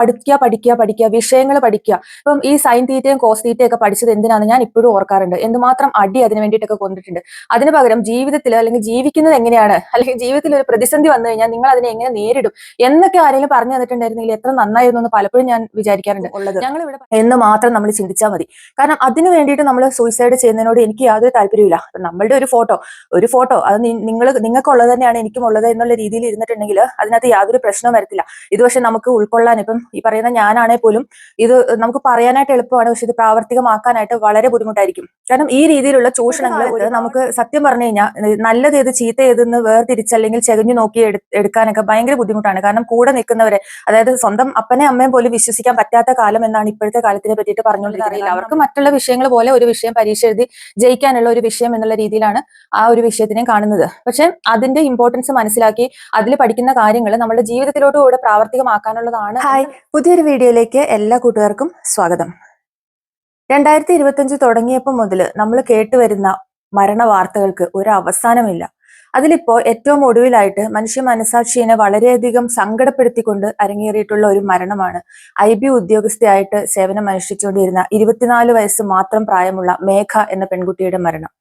പഠിക്കുക പഠിക്കുക പഠിക്കുക വിഷയങ്ങൾ പഠിക്കുക. ഇപ്പം ഈ സൈൻ തീറ്റയും കോസ് തീറ്റയും ഒക്കെ പഠിച്ചത് എന്തിനാണ് ഞാൻ ഇപ്പോഴും ഓർക്കാറുണ്ട്. എന്തുമാത്രം അടി അതിന് വേണ്ടിയിട്ടൊക്കെ കൊണ്ടിട്ടുണ്ട്. അതിന് പകരം ജീവിതത്തിൽ അല്ലെങ്കിൽ ജീവിക്കുന്നത് എങ്ങനെയാണ്? അല്ലെങ്കിൽ ജീവിതത്തിൽ ഒരു പ്രതിസന്ധി വന്നു കഴിഞ്ഞാൽ നിങ്ങൾ അതിനെ എങ്ങനെ നേരിടും? എന്നൊക്കെ ആരെങ്കിലും പറഞ്ഞു തന്നിട്ടുണ്ടായിരുന്നെങ്കിൽ എത്ര നന്നായിരുന്നു എന്ന് പലപ്പോഴും ഞാൻ വിചാരിക്കാറുണ്ട്. ഉള്ളത്. ഞങ്ങൾ ഇവിടെ എന്ന് മാത്രം നമ്മൾ ചിന്തിച്ചാൽ മതി. കാരണം അതിന് വേണ്ടിയിട്ട് നമ്മൾ സൂയിസൈഡ് ചെയ്യുന്നതിനോട് എനിക്ക് യാതൊരു താല്പര്യമില്ല നമ്മളുടെ ഒരു ഫോട്ടോ ഒരു ഫോട്ടോ അത് നിങ്ങൾ നിങ്ങൾക്കുള്ളത് തന്നെയാണ് എനിക്കും ഉള്ളത് എന്നുള്ള രീതിയിൽ ഇരുന്നിട്ടുണ്ടെങ്കിൽ അതിനകത്ത് യാതൊരു പ്രശ്നവും വരത്തില്ല. ഇത് പക്ഷെ നമുക്ക് ഉൾക്കൊള്ളാൻ ഇപ്പം ഈ പറയുന്ന ഞാനാണെ പോലും ഇത് നമുക്ക് പറയാനായിട്ട് എളുപ്പമാണ്. പക്ഷെ ഇത് പ്രാവർത്തികമാക്കാനായിട്ട് വളരെ ബുദ്ധിമുട്ടായിരിക്കും. കാരണം ഈ രീതിയിലുള്ള ചൂഷണങ്ങൾ നമുക്ക് സത്യം പറഞ്ഞു കഴിഞ്ഞാൽ നല്ലത് ഏത് ചീത്ത ഏതെന്ന് വേർതിരിച്ച് അല്ലെങ്കിൽ ചെകഞ്ഞു നോക്കി എടു- എടുക്കാനൊക്കെ ഭയങ്കര ബുദ്ധിമുട്ടാണ്. കാരണം കൂടെ നിൽക്കുന്നവരെ അതായത് സ്വന്തം അപ്പനെ അമ്മയും പോലും വിശ്വസിക്കാൻ പറ്റാത്ത കാലം എന്നാണ് ഇപ്പോഴത്തെ കാലത്തിനെ പറ്റിയിട്ട് പറഞ്ഞുകൊണ്ടിരിക്കുന്നത്. അവർക്ക് മറ്റുള്ള വിഷയങ്ങൾ പോലെ ഒരു വിഷയം പരീക്ഷ എഴുതി ജയിക്കാനുള്ള ഒരു വിഷയം എന്നുള്ള രീതിയിലാണ് ആ ഒരു വിഷയത്തിനെ കാണുന്നത്. പക്ഷെ അതിന്റെ ഇമ്പോർട്ടൻസ് മനസ്സിലാക്കി അതിൽ പഠിക്കുന്ന കാര്യങ്ങൾ നമ്മുടെ ജീവിതത്തിലോട്ട് കൂടെ പ്രാവർത്തികമാക്കാനുള്ളതാണ് ഹായ്. പുതിയൊരു വീഡിയോയിലേക്ക് എല്ലാ കൂട്ടുകാർക്കും സ്വാഗതം. രണ്ടായിരത്തി ഇരുപത്തിയഞ്ച് തുടങ്ങിയപ്പോൾ മുതൽ നമ്മൾ കേട്ടുവരുന്ന മരണ വാർത്തകൾക്ക് ഒരു അവസാനമില്ല. അതിലിപ്പോ ഏറ്റവും ഒടുവിലായിട്ട് മനുഷ്യ മനസാക്ഷിയെ വളരെയധികം സങ്കടപ്പെടുത്തിക്കൊണ്ട് അരങ്ങേറിയിട്ടുള്ള ഒരു മരണമാണ്. ഐ ബി ഉദ്യോഗസ്ഥയായിട്ട് സേവനം അനുഷ്ഠിച്ചുകൊണ്ടിരുന്ന ഇരുപത്തിനാല് വയസ്സ് മാത്രം പ്രായമുള്ള മേഘ എന്ന പെൺകുട്ടിയുടെ മരണം.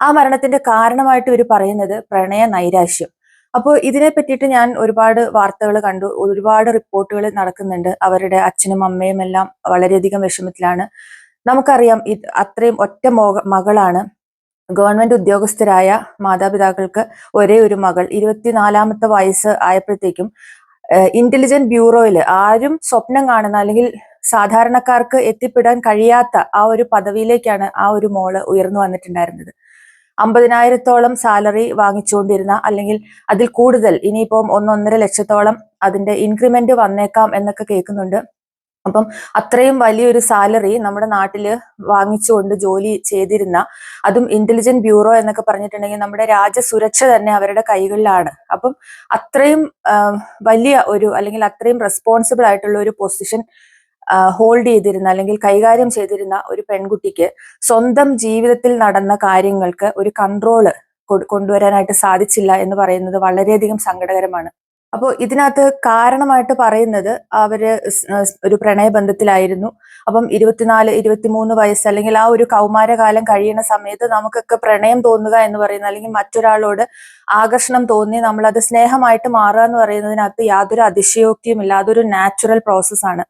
ആ മരണത്തിന്റെ കാരണമായിട്ട് ഇവർ പറയുന്നത് പ്രണയ നൈരാശ്യം. അപ്പോൾ ഇതിനെ പറ്റിയിട്ട് ഞാൻ ഒരുപാട് വാർത്തകൾ കണ്ടു. ഒരുപാട് റിപ്പോർട്ടുകൾ നടക്കുന്നുണ്ട്. അവരുടെ അച്ഛനും അമ്മയും എല്ലാം വളരെയധികം വിഷമത്തിലാണ്. നമുക്കറിയാം ഇത് അത്രയും ഒറ്റ മോക മകളാണ്. ഗവൺമെന്റ് ഉദ്യോഗസ്ഥരായ മാതാപിതാക്കൾക്ക് ഒരേ ഒരു മകൾ. ഇരുപത്തിനാലാമത്തെ വയസ്സ് ആയപ്പോഴത്തേക്കും ഇന്റലിജന്റ് ബ്യൂറോയിൽ ആരും സ്വപ്നം കാണുന്ന അല്ലെങ്കിൽ സാധാരണക്കാർക്ക് എത്തിപ്പെടാൻ കഴിയാത്ത ആ ഒരു പദവിയിലേക്കാണ് ആ ഒരു മോൾ ഉയർന്നു വന്നിട്ടുണ്ടായിരുന്നത്. അമ്പതിനായിരത്തോളം സാലറി വാങ്ങിച്ചുകൊണ്ടിരുന്ന അല്ലെങ്കിൽ അതിൽ കൂടുതൽ ഇനിയിപ്പം ഒന്നൊന്നര ലക്ഷത്തോളം അതിന്റെ ഇൻക്രിമെന്റ് വന്നേക്കാം എന്നൊക്കെ കേൾക്കുന്നുണ്ട്. അപ്പം അത്രയും വലിയൊരു സാലറി നമ്മുടെ നാട്ടിൽ വാങ്ങിച്ചുകൊണ്ട് ജോലി ചെയ്തിരുന്ന അതും ഇന്റലിജന്റ് ബ്യൂറോ എന്നൊക്കെ പറഞ്ഞിട്ടുണ്ടെങ്കിൽ നമ്മുടെ രാജ്യസുരക്ഷ തന്നെ അവരുടെ കൈകളിലാണ്. അപ്പം അത്രയും വലിയ ഒരു അല്ലെങ്കിൽ അത്രയും റെസ്പോൺസിബിൾ ആയിട്ടുള്ള ഒരു പൊസിഷൻ ഹോൾഡ് ചെയ്തിരുന്ന അല്ലെങ്കിൽ കൈകാര്യം ചെയ്തിരുന്ന ഒരു പെൺകുട്ടിക്ക് സ്വന്തം ജീവിതത്തിൽ നടന്ന കാര്യങ്ങൾക്ക് ഒരു കൺട്രോൾ കൊണ്ടുവരാനായിട്ട് സാധിച്ചില്ല എന്ന് പറയുന്നത് വളരെയധികം സങ്കടകരമാണ്. അപ്പോൾ ഇതിനകത്ത് കാരണമായിട്ട് പറയുന്നത് അവർ ഒരു പ്രണയബന്ധത്തിലായിരുന്നു. അപ്പം ഇരുപത്തിനാല് ഇരുപത്തിമൂന്ന് വയസ്സ് അല്ലെങ്കിൽ ആ ഒരു കൗമാരകാലം കഴിയുന്ന സമയത്ത് നമുക്കൊക്കെ പ്രണയം തോന്നുക എന്ന് പറയുന്നത് അല്ലെങ്കിൽ മറ്റൊരാളോട് ആകർഷണം തോന്നി നമ്മൾ അത് സ്നേഹമായിട്ട് മാറുക എന്ന് പറയുന്നതിനകത്ത് യാതൊരു അതിശയോക്തിയും ഇല്ല അതൊരു നാച്ചുറൽ പ്രോസസ്സാണ്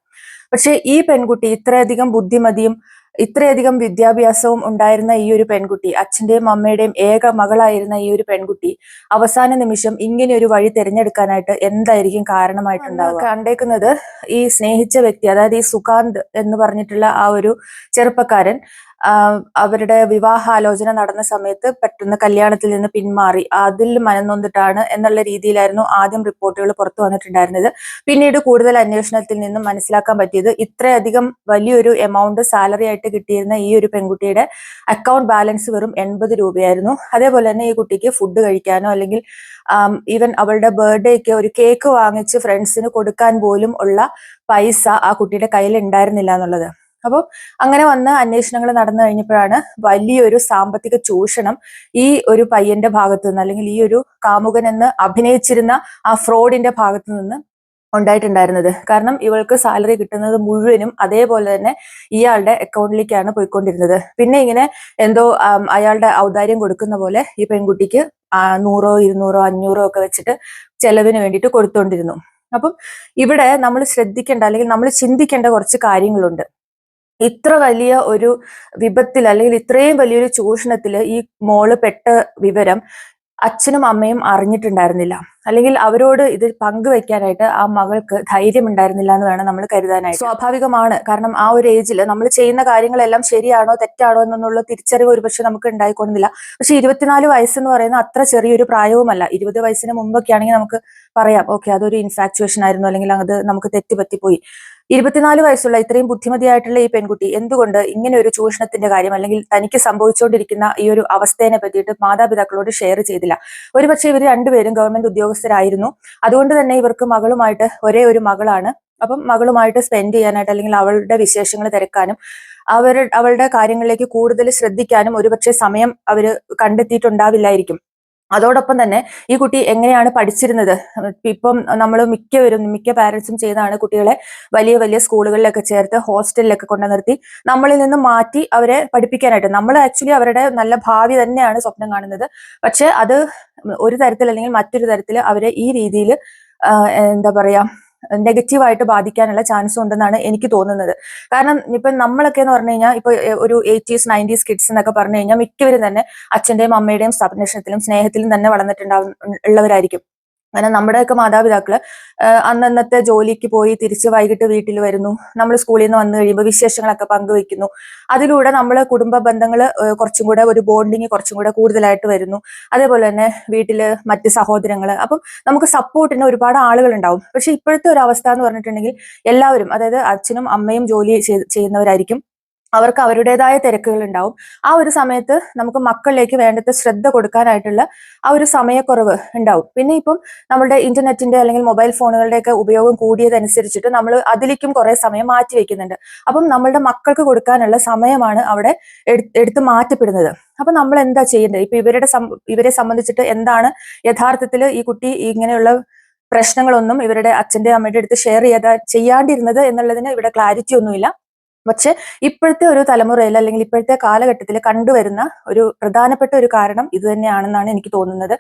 പക്ഷെ ഈ പെൺകുട്ടി ഇത്രയധികം ബുദ്ധിമതിയും ഇത്രയധികം വിദ്യാഭ്യാസവും ഉണ്ടായിരുന്ന ഈ ഒരു പെൺകുട്ടി അച്ഛന്റെയും അമ്മയുടെയും ഏക മകളായിരുന്ന ഈ ഒരു പെൺകുട്ടി അവസാന നിമിഷം ഇങ്ങനെ ഒരു വഴി തിരഞ്ഞെടുക്കാനായിട്ട് എന്തായിരിക്കും കാരണമായിട്ടുണ്ടാവുക? കണ്ടേക്കുന്നത് ഈ സ്നേഹിച്ച വ്യക്തി അതായത് ഈ സുകാന്ത് എന്ന് പറഞ്ഞിട്ടുള്ള ആ ഒരു ചെറുപ്പക്കാരൻ അവരുടെ വിവാഹാലോചന നടന്ന സമയത്ത് പെട്ടെന്ന് കല്യാണത്തിൽ നിന്ന് പിന്മാറി. അതിൽ മനംനൊന്നിട്ടാണ് എന്നുള്ള രീതിയിലായിരുന്നു ആദ്യം റിപ്പോർട്ടുകൾ പുറത്തു വന്നിട്ടുണ്ടായിരുന്നത്. പിന്നീട് കൂടുതൽ അന്വേഷണത്തിൽ നിന്നും മനസ്സിലാക്കാൻ പറ്റിയത് ഇത്രയധികം വലിയൊരു എമൗണ്ട് സാലറി ആയിട്ട് കിട്ടിയിരുന്ന ഈ ഒരു പെൺകുട്ടിയുടെ അക്കൗണ്ട് ബാലൻസ് വെറും എൺപത് രൂപയായിരുന്നു. അതേപോലെ തന്നെ ഈ കുട്ടിക്ക് ഫുഡ് കഴിക്കാനോ അല്ലെങ്കിൽ ഈവൻ അവളുടെ ബർത്ത്ഡേക്ക് ഒരു കേക്ക് വാങ്ങിച്ച് ഫ്രണ്ട്സിന് കൊടുക്കാൻ പോലും ഉള്ള പൈസ ആ കുട്ടിയുടെ കയ്യിൽ ഉണ്ടായിരുന്നില്ല എന്നുള്ളത്. അപ്പോൾ അങ്ങനെ വന്ന അന്വേഷണങ്ങൾ നടന്നു കഴിഞ്ഞപ്പോഴാണ് വലിയൊരു സാമ്പത്തിക ചൂഷണം ഈ ഒരു പയ്യന്റെ ഭാഗത്തു നിന്ന് അല്ലെങ്കിൽ ഈ ഒരു കാമുകൻ എന്ന് അഭിനയിച്ചിരുന്ന ആ ഫ്രോഡിന്റെ ഭാഗത്തു നിന്ന് ഉണ്ടായിട്ടുണ്ടായിരുന്നത്. കാരണം ഇവൾക്ക് സാലറി കിട്ടുന്നത് മുഴുവനും അതേപോലെ തന്നെ ഇയാളുടെ അക്കൗണ്ടിലേക്കാണ് പോയിക്കൊണ്ടിരുന്നത്. പിന്നെ ഇങ്ങനെ എന്തോ അയാളുടെ ഔദാര്യം കൊടുക്കുന്ന പോലെ ഈ പെൺകുട്ടിക്ക് നൂറോ ഇരുന്നൂറോ അഞ്ഞൂറോ ഒക്കെ വെച്ചിട്ട് ചെലവിന് വേണ്ടിയിട്ട് കൊടുത്തോണ്ടിരുന്നു. അപ്പം ഇവിടെ നമ്മൾ ശ്രദ്ധിക്കേണ്ട അല്ലെങ്കിൽ നമ്മൾ ചിന്തിക്കേണ്ട കുറച്ച് കാര്യങ്ങളുണ്ട്. ഇത്ര വലിയ ഒരു വിപത്തിൽ അല്ലെങ്കിൽ ഇത്രയും വലിയൊരു ചൂഷണത്തിൽ ഈ മോൾ പെട്ട വിവരം അച്ഛനും അമ്മയും അറിഞ്ഞിട്ടുണ്ടായിരുന്നില്ല. അല്ലെങ്കിൽ അവരോട് ഇത് പങ്കുവെക്കാനായിട്ട് ആ മകൾക്ക് ധൈര്യം ഉണ്ടായിരുന്നില്ല എന്ന് വേണം നമ്മൾ കരുതാനായിട്ട്. സ്വാഭാവികമാണ്. കാരണം ആ ഒരു ഏജിൽ നമ്മൾ ചെയ്യുന്ന കാര്യങ്ങളെല്ലാം ശരിയാണോ തെറ്റാണോ എന്നുള്ള തിരിച്ചറിവ് ഒരുപക്ഷെ നമുക്ക് ഉണ്ടായിക്കൊണ്ടില്ല പക്ഷെ ഇരുപത്തിനാല് വയസ്സെന്ന് പറയുന്ന അത്ര ചെറിയൊരു പ്രായവുമല്ല. ഇരുപത് വയസ്സിന് മുമ്പൊക്കെ ആണെങ്കിൽ നമുക്ക് പറയാം ഓക്കെ അതൊരു ഇൻഫാക്ച്വേഷൻ ആയിരുന്നു. അല്ലെങ്കിൽ അത് നമുക്ക് തെറ്റുപറ്റിപ്പോയി ഇരുപത്തിനാല് വയസ്സുള്ള ഇത്രയും ബുദ്ധിമതിയായിട്ടുള്ള ഈ പെൺകുട്ടി എന്തുകൊണ്ട് ഇങ്ങനെ ഒരു ചൂഷണത്തിന്റെ കാര്യം അല്ലെങ്കിൽ തനിക്ക് സംഭവിച്ചുകൊണ്ടിരിക്കുന്ന ഈ ഒരു അവസ്ഥയെ പറ്റിയിട്ട് മാതാപിതാക്കളോട് ഷെയർ ചെയ്തില്ല. ഒരുപക്ഷെ ഇവർ രണ്ടുപേരും ഗവൺമെന്റ് ഉദ്യോഗസ്ഥരായിരുന്നു. അതുകൊണ്ട് തന്നെ ഇവർക്ക് മകളുമായിട്ട് ഒരേ ഒരു മകളാണ്. അപ്പം മകളുമായിട്ട് സ്പെൻഡ് ചെയ്യാനായിട്ട് അല്ലെങ്കിൽ അവളുടെ വിശേഷങ്ങൾ തിരക്കാനും അവർ അവളുടെ കാര്യങ്ങളിലേക്ക് കൂടുതൽ ശ്രദ്ധിക്കാനും ഒരുപക്ഷെ സമയം അവർ കണ്ടെത്തിയിട്ടുണ്ടാവില്ലായിരിക്കും. അതോടൊപ്പം തന്നെ ഈ കുട്ടി എങ്ങനെയാണ് പഠിച്ചിരുന്നത്? ഇപ്പം നമ്മൾ മിക്കവരും മിക്ക പാരൻസും ചെയ്താണ് കുട്ടികളെ വലിയ വലിയ സ്കൂളുകളിലൊക്കെ ചേർത്ത് ഹോസ്റ്റലിലൊക്കെ കൊണ്ടു നിർത്തി നമ്മളിൽ നിന്ന് മാറ്റി അവരെ പഠിപ്പിക്കാനായിട്ട്. നമ്മൾ ആക്ച്വലി അവരുടെ നല്ല ഭാവി തന്നെയാണ് സ്വപ്നം കാണുന്നത്. പക്ഷെ അത് ഒരു തരത്തിൽ അല്ലെങ്കിൽ മറ്റൊരു തരത്തിൽ അവരെ ഈ രീതിയിൽ എന്താ പറയാ നെഗറ്റീവായിട്ട് ബാധിക്കാനുള്ള ചാൻസ് ഉണ്ടെന്നാണ് എനിക്ക് തോന്നുന്നത്. കാരണം ഇപ്പൊ നമ്മളൊക്കെ എന്ന് പറഞ്ഞു കഴിഞ്ഞാൽ ഇപ്പൊ ഒരു എയ്റ്റീസ് നയന്റീസ് കിഡ്സ് എന്നൊക്കെ പറഞ്ഞു കഴിഞ്ഞാൽ മിക്കവരും തന്നെ അച്ഛന്റെയും അമ്മയുടെയും സംരക്ഷണത്തിലും സ്നേഹത്തിലും തന്നെ വളർന്നിട്ടുണ്ടാവും ഉള്ളവരായിരിക്കും. കാരണം നമ്മുടെയൊക്കെ മാതാപിതാക്കൾ അന്നന്നത്തെ ജോലിക്ക് പോയി തിരിച്ച് വൈകിട്ട് വീട്ടിൽ വരുന്നു. നമ്മൾ സ്കൂളിൽ നിന്ന് വന്നു കഴിയുമ്പോൾ വിശേഷങ്ങളൊക്കെ പങ്കുവെക്കുന്നു. അതിലൂടെ നമ്മൾ കുടുംബ ബന്ധങ്ങൾ കുറച്ചും കൂടെ ഒരു ബോണ്ടിങ് കുറച്ചും കൂടെ കൂടുതലായിട്ട് വരുന്നു. അതേപോലെ തന്നെ വീട്ടിൽ മറ്റ് സഹോദരങ്ങൾ അപ്പം നമുക്ക് സപ്പോർട്ടിന് ഒരുപാട് ആളുകൾ ഉണ്ടാവും പക്ഷെ ഇപ്പോഴത്തെ ഒരു അവസ്ഥ എന്ന് പറഞ്ഞിട്ടുണ്ടെങ്കിൽ എല്ലാവരും അതായത് അച്ഛനും അമ്മയും ജോലി ചെയ്യുന്നവരായിരിക്കും. അവർക്ക് അവരുടേതായ തിരക്കുകൾ ഉണ്ടാവും. ആ ഒരു സമയത്ത് നമുക്ക് മക്കളിലേക്ക് വേണ്ടത്ര ശ്രദ്ധ കൊടുക്കാനായിട്ടുള്ള ആ ഒരു സമയക്കുറവ് ഉണ്ടാവും. പിന്നെ ഇപ്പം നമ്മുടെ ഇന്റർനെറ്റിന്റെ അല്ലെങ്കിൽ മൊബൈൽ ഫോണുകളുടെ ഒക്കെ ഉപയോഗം കൂടിയതനുസരിച്ചിട്ട് നമ്മൾ അതിലേക്കും കുറെ സമയം മാറ്റി വെക്കുന്നുണ്ട്. അപ്പം നമ്മളുടെ മക്കൾക്ക് കൊടുക്കാനുള്ള സമയമാണ് അവിടെ എടുത്ത് മാറ്റപ്പെടുന്നത്. അപ്പൊ നമ്മൾ എന്താ ചെയ്യേണ്ടത്? ഇപ്പൊ ഇവരുടെ ഇവരെ സംബന്ധിച്ചിട്ട് എന്താണ് യഥാർത്ഥത്തിൽ ഈ കുട്ടി ഇങ്ങനെയുള്ള പ്രശ്നങ്ങളൊന്നും ഇവരുടെ അച്ഛന്റെ അമ്മയുടെ അടുത്ത് ഷെയർ ചെയ്യാതെ ചെയ്യാണ്ടിരുന്നത് എന്നുള്ളതിന് ഇവിടെ ക്ലാരിറ്റി ഒന്നുമില്ല. പക്ഷെ ഇപ്പോഴത്തെ ഒരു തലമുറയിൽ അല്ലെങ്കിൽ ഇപ്പോഴത്തെ കാലഘട്ടത്തിൽ കണ്ടുവരുന്ന ഒരു പ്രധാനപ്പെട്ട ഒരു കാരണം ഇത് തന്നെയാണെന്നാണ് എനിക്ക് തോന്നുന്നത്.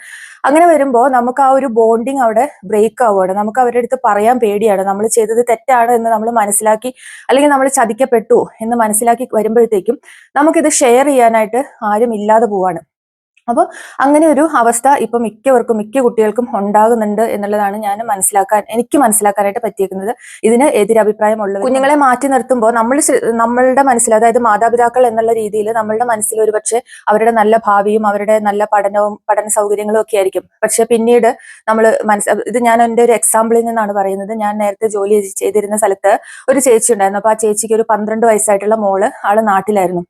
അങ്ങനെ വരുമ്പോൾ നമുക്ക് ആ ഒരു ബോണ്ടിങ് അവിടെ ബ്രേക്ക് ആവുകയാണ്. നമുക്ക് അവരുടെ അടുത്ത് പറയാൻ പേടിയാണ്. നമ്മൾ ചെയ്തത് തെറ്റാണ് എന്ന് നമ്മൾ മനസ്സിലാക്കി അല്ലെങ്കിൽ നമ്മൾ ചതിക്കപ്പെട്ടു എന്ന് മനസ്സിലാക്കി വരുമ്പോഴത്തേക്കും നമുക്കിത് ഷെയർ ചെയ്യാനായിട്ട് ആരും ഇല്ലാതെ പോവാണ്. അപ്പോൾ അങ്ങനെ ഒരു അവസ്ഥ ഇപ്പൊ മിക്കവർക്കും മിക്ക കുട്ടികൾക്കും ഉണ്ടാകുന്നുണ്ട് എന്നുള്ളതാണ് ഞാൻ മനസ്സിലാക്കാൻ എനിക്ക് മനസ്സിലാക്കാനായിട്ട് പറ്റിയിരിക്കുന്നത് ഇതിന് എതിരഭിപ്രായമുള്ളത് കുഞ്ഞുങ്ങളെ മാറ്റി നിർത്തുമ്പോൾ നമ്മൾ നമ്മളുടെ മനസ്സിൽ അതായത് മാതാപിതാക്കൾ എന്നുള്ള രീതിയിൽ നമ്മളുടെ മനസ്സിൽ ഒരുപക്ഷെ അവരുടെ നല്ല ഭാവിയും അവരുടെ നല്ല പഠനവും പഠന സൗകര്യങ്ങളും ഒക്കെ ആയിരിക്കും. പക്ഷെ പിന്നീട് നമ്മൾ മനസ്സ് ഇത് ഞാൻ എന്റെ ഒരു എക്സാമ്പിളിൽ നിന്നാണ് പറയുന്നത്. ഞാൻ നേരത്തെ ജോലി ചെയ്തിരുന്ന സ്ഥലത്ത് ഒരു ചേച്ചി ഉണ്ടായിരുന്നു. അപ്പൊ ആ ചേച്ചിക്ക് ഒരു പന്ത്രണ്ട് വയസ്സായിട്ടുള്ള മോൾ ആൾ നാട്ടിലായിരുന്നു.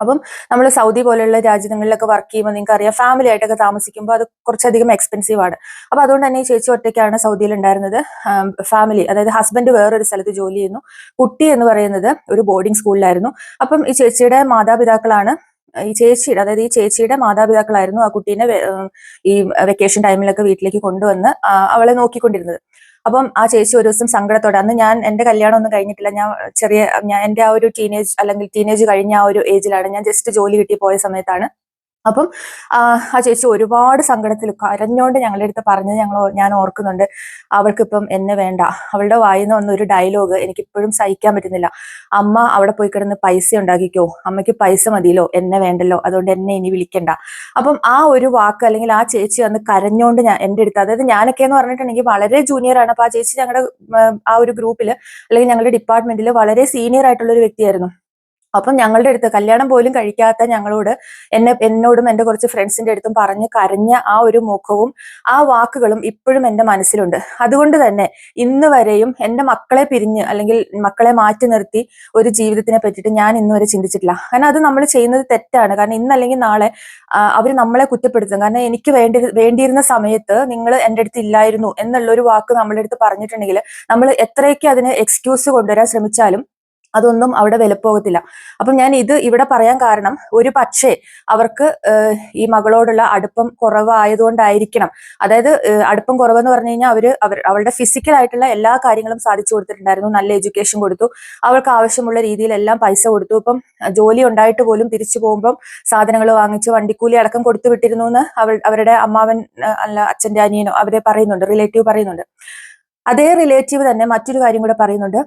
അപ്പം നമ്മൾ സൗദി പോലെയുള്ള രാജ്യങ്ങളിലൊക്കെ വർക്ക് ചെയ്യുമ്പോൾ നിങ്ങൾക്ക് അറിയാം ഫാമിലി ആയിട്ടൊക്കെ താമസിക്കുമ്പോൾ അത് കുറച്ചധികം എക്സ്പെൻസീവ് ആണ്. അപ്പൊ അതുകൊണ്ട് തന്നെ ഈ ചേച്ചി ഒറ്റയ്ക്കാണ് സൗദിയിൽ ഉണ്ടായിരുന്നത്. ഫാമിലി അതായത് ഹസ്ബൻഡ് വേറൊരു സ്ഥലത്ത് ജോലി ചെയ്യുന്നു. കുട്ടി എന്ന് പറയുന്നത് ഒരു ബോർഡിംഗ് സ്കൂളിലായിരുന്നു അപ്പം ഈ ചേച്ചിയുടെ മാതാപിതാക്കളാണ് ഈ ചേച്ചിയുടെ അതായത് ഈ ചേച്ചിയുടെ മാതാപിതാക്കളായിരുന്നു ആ കുട്ടീനെ ഈ വെക്കേഷൻ ടൈമിലൊക്കെ വീട്ടിലേക്ക് കൊണ്ടുവന്ന് അവളെ നോക്കിക്കൊണ്ടിരുന്നത്. അപ്പം ആ ചേച്ചി ഒരു ദിവസം സങ്കടത്തോടെ അന്ന് ഞാൻ എന്റെ കല്യാണം ഒന്നും കഴിഞ്ഞിട്ടില്ല. ഞാൻ ചെറിയ ഞാൻ എന്റെ ആ ഒരു ടീനേജ് അല്ലെങ്കിൽ ടീനേജ് കഴിഞ്ഞ ആ ഒരു ഏജിലാണ് ഞാൻ ജസ്റ്റ് ജോലി കിട്ടി പോയ സമയത്താണ് അപ്പം ആ ചേച്ചി ഒരുപാട് സങ്കടത്തിൽ കരഞ്ഞോണ്ട് ഞങ്ങളുടെ അടുത്ത് പറഞ്ഞത് ഞങ്ങൾ ഞാൻ ഓർക്കുന്നുണ്ട്. അവൾക്കിപ്പം എന്നെ വേണ്ട. അവളുടെ വായിന്ന് വന്ന ഒരു ഡയലോഗ് എനിക്ക് ഇപ്പോഴും സഹിക്കാൻ പറ്റുന്നില്ല. അമ്മ അവിടെ പോയി കിടന്ന് പൈസ ഉണ്ടാക്കിക്കോ. അമ്മയ്ക്ക് പൈസ മതിയല്ലോ. എന്നെ വേണ്ടല്ലോ. അതുകൊണ്ട് എന്നെ ഇനി വിളിക്കണ്ട. അപ്പം ആ ഒരു വാക്ക് അല്ലെങ്കിൽ ആ ചേച്ചി വന്ന് കരഞ്ഞോണ്ട് ഞാൻ എന്റെ അടുത്ത് അതായത് ഞാനൊക്കെ എന്ന് പറഞ്ഞിട്ടുണ്ടെങ്കിൽ വളരെ ജൂനിയർ ആണ്. അപ്പൊ ആ ചേച്ചി ഞങ്ങളുടെ ആ ഒരു ഗ്രൂപ്പിൽ അല്ലെങ്കിൽ ഞങ്ങളുടെ ഡിപ്പാർട്ട്മെന്റിൽ വളരെ സീനിയർ ആയിട്ടുള്ള ഒരു വ്യക്തിയായിരുന്നു. അപ്പം ഞങ്ങളുടെ അടുത്ത് കല്യാണം പോലും കഴിക്കാത്ത ഞങ്ങളോട് എന്നെ എന്നോടും എന്റെ കുറച്ച് ഫ്രണ്ട്സിന്റെ അടുത്തും പറഞ്ഞ് കരഞ്ഞ ആ ഒരു മുഖവും ആ വാക്കുകളും ഇപ്പോഴും എന്റെ മനസ്സിലുണ്ട്. അതുകൊണ്ട് തന്നെ ഇന്ന് വരെയും എന്റെ മക്കളെ പിരിഞ്ഞ് അല്ലെങ്കിൽ മക്കളെ മാറ്റി നിർത്തി ഒരു ജീവിതത്തിനെ പറ്റിയിട്ട് ഞാൻ ഇന്ന് വരെ ചിന്തിച്ചിട്ടില്ല. കാരണം അത് നമ്മൾ ചെയ്യുന്നത് തെറ്റാണ്. കാരണം ഇന്നല്ലെങ്കിൽ നാളെ അവർ നമ്മളെ കുറ്റപ്പെടുത്തും. കാരണം എനിക്ക് വേണ്ടി വേണ്ടിയിരുന്ന സമയത്ത് നിങ്ങൾ എന്റെ അടുത്ത് ഇല്ലായിരുന്നു എന്നുള്ളൊരു വാക്ക് നമ്മളുടെ അടുത്ത് പറഞ്ഞിട്ടുണ്ടെങ്കിൽ നമ്മൾ എത്രയൊക്കെ അതിന് എക്സ്ക്യൂസ് കൊണ്ടുവരാൻ ശ്രമിച്ചാലും അതൊന്നും അവിടെ വിലപ്പോകത്തില്ല. അപ്പം ഞാൻ ഇത് ഇവിടെ പറയാൻ കാരണം ഒരു പക്ഷേ അവർക്ക് ഈ മകളോടുള്ള അടുപ്പം കുറവായതുകൊണ്ടായിരിക്കണം. അതായത് അടുപ്പം കുറവെന്ന് പറഞ്ഞു കഴിഞ്ഞാൽ അവർ അവളുടെ ഫിസിക്കൽ ആയിട്ടുള്ള എല്ലാ കാര്യങ്ങളും സാധിച്ചു കൊടുത്തിട്ടുണ്ടായിരുന്നു. നല്ല എഡ്യൂക്കേഷൻ കൊടുത്തു. അവൾക്ക് ആവശ്യമുള്ള രീതിയിലെല്ലാം പൈസ കൊടുത്തു. ഇപ്പം ജോലി ഉണ്ടായിട്ട് പോലും തിരിച്ചു പോകുമ്പം സാധനങ്ങൾ വാങ്ങിച്ച് വണ്ടിക്കൂലി അടക്കം കൊടുത്തു വിട്ടിരുന്നു എന്ന് അവൾ അവരുടെ അമ്മാവൻ അല്ല അച്ഛന്റെ അനിയനോ അവരെ പറയുന്നുണ്ട്. റിലേറ്റീവ് പറയുന്നുണ്ട്. അതേ റിലേറ്റീവ് തന്നെ മറ്റൊരു കാര്യം കൂടെ പറയുന്നുണ്ട്.